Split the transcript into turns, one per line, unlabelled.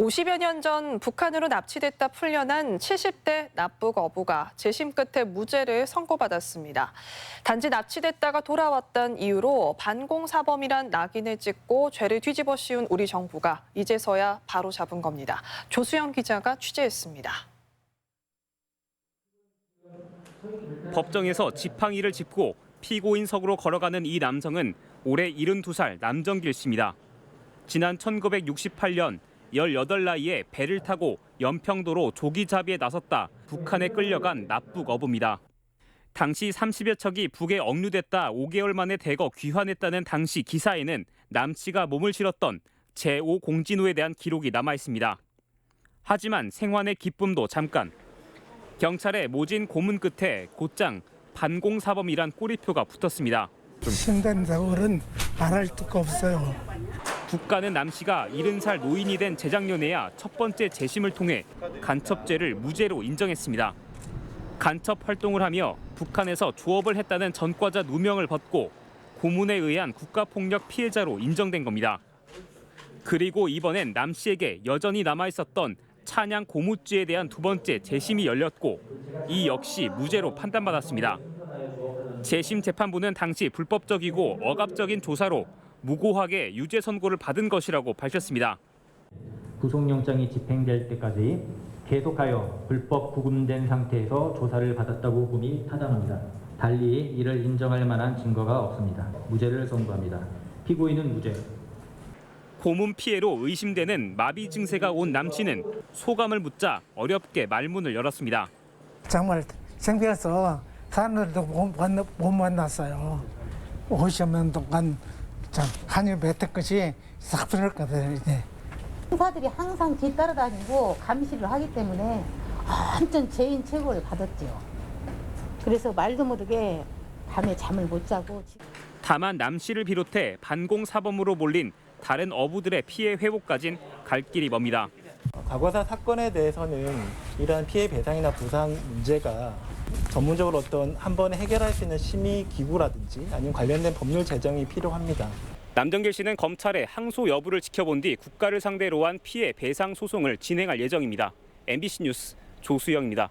50여 년 전 북한으로 납치됐다 풀려난 70대 납북 어부가 재심 끝에 무죄를 선고받았습니다. 단지 납치됐다가 돌아왔던 이유로 반공사범이란 낙인을 찍고 죄를 뒤집어 씌운 우리 정부가 이제서야 바로 잡은 겁니다. 조수영 기자가 취재했습니다.
법정에서 지팡이를 짚고 피고인석으로 걸어가는 이 남성은 올해 72살 남정길 씨입니다. 지난 1968년 18나이에 배를 타고 연평도로 조기잡이에 나섰다 북한에 끌려간 납북 어부입니다. 당시 30여 척이 북에 억류됐다 5개월 만에 대거 귀환했다는 당시 기사에는 남씨가 몸을 실었던 제5 공진호에 대한 기록이 남아 있습니다. 하지만 생환의 기쁨도 잠깐 경찰의 모진 고문 끝에 곧장 반공사범이란 꼬리표가 붙었습니다.
신된 세월은 말할 수가 없어요.
국가는 남 씨가 70살 노인이 된 재작년에야 첫 번째 재심을 통해 간첩죄를 무죄로 인정했습니다. 간첩 활동을 하며 북한에서 조업을 했다는 전과자 누명을 벗고 고문에 의한 국가폭력 피해자로 인정된 겁니다. 그리고 이번엔 남 씨에게 여전히 남아 있었던 찬양 고무죄에 대한 두 번째 재심이 열렸고 이 역시 무죄로 판단받았습니다. 재심 재판부는 당시 불법적이고 억압적인 조사로 무고하게 유죄 선고를 받은 것이라고 밝혔습니다.
구속영장이 집행될 때까지 계속하여 불법 구금된 상태에서 조사를 받았다고 봄이 타당합니다. 달리 이를 인정할 만한 증거가 없습니다. 무죄를 선고합니다. 피고인은 무죄.
고문 피해로 의심되는 마비 증세가 온 남씨는 소감을 묻자 어렵게 말문을 열었습니다.
정말 생겨서 사람들도 못 만났어요. 50년 동안 참 맺은 것이 싹 풀었거든요. 이제.
형사들이 항상 뒤따라다니고 감시를 하기 때문에 완전 죄인 최고를 받았죠. 그래서 말도 모르게 밤에 잠을 못 자고
다만 남 씨를 비롯해 반공 사범으로 몰린 다른 어부들의 피해 회복까진 갈 길이 멉니다.
과거사 사건에 대해서는 이러한 피해 배상이나 부상 문제가 전문적으로 어떤 한 번에 해결할 수 있는 심의 기구라든지 아니면 관련된 법률 제정이 필요합니다.
남정길 씨는 검찰의 항소 여부를 지켜본 뒤 국가를 상대로 한 피해 배상 소송을 진행할 예정입니다. MBC 뉴스 조수영입니다.